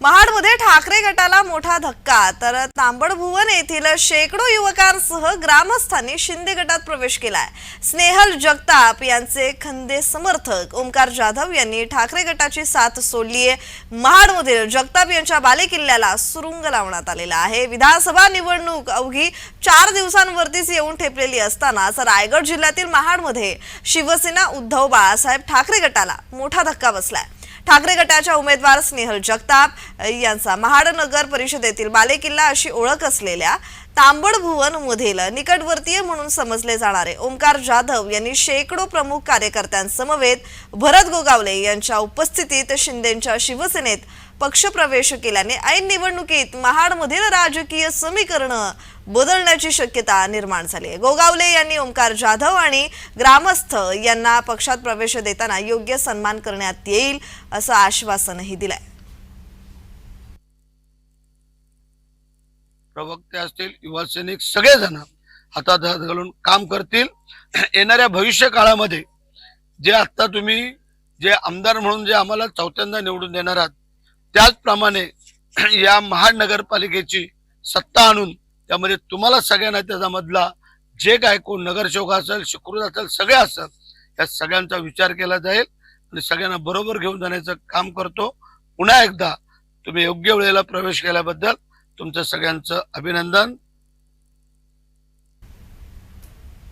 महाडमध्ये ठाकरे गटाला मोठा धक्का. तर तांबडभुवन येथील शेकडो युवकांसह ग्रामस्थांनी शिंदे गटात प्रवेश केलाय. स्नेहल जगताप यांचे खंदे समर्थक ओमकार जाधव यांनी ठाकरे गटाची साथ सोडली आहे महाडमधील जगताप यांच्या बालेकिल्ल्याला सुरुंग लावण्यात आलेला आहे. विधानसभा निवडणूक अवघी चार दिवसांवरतीच येऊन ठेपलेली असतानाच रायगड जिल्ह्यातील महाडमध्ये शिवसेना उद्धव बाळासाहेब ठाकरे गटाला मोठा धक्का बसलाय. ठाकरे गटाच्या उमेदवार स्नेहल जगताप यांचा महाड नगर परिषदेतील बालेकिल्ला अशी ओळख असलेल्या तांबड भुवन मधील निकटवर्तीय म्हणून समजले जाणारे ओंकार जाधव यांनी शेकडो प्रमुख कार्यकर्त्यांसमवेत भरत गोगावले यांच्या उपस्थितीत शिंदेच्या शिवसेनेत पक्षप्रवेश केल्याने ऐन निवडणुकीत महाडमधील राजकीय समीकरणं बदलण्याची शक्यता निर्माण झाली आहे. गोगावले यांनी ओमकार जाधव आणि ग्रामस्थ यांना पक्षात प्रवेश देताना योग्य सन्मान करण्यात येईल असं आश्वासनही दिलंय. प्रवक्ते असतील युवा सैनिक सगळेजण हातात हात घालून काम करतील. येणाऱ्या भविष्य काळामध्ये जे आता तुम्ही जे आमदार म्हणून जे आम्हाला चौथ्यांदा निवडून देणार आहात त्याचप्रमाणे या महानगरपालिकेची सत्ता आणून त्यामध्ये तुम्हाला सगळ्यांना त्याच्यामधला जे काय कोण नगरसेवक असेल सुकृत असेल सगळे असेल या सगळ्यांचा विचार केला जाईल आणि सगळ्यांना बरोबर घेऊन जाण्याचं काम करतो. पुन्हा एकदा तुम्ही योग्य वेळेला प्रवेश केल्याबद्दल तुमचं सगळ्यांचं अभिनंदन.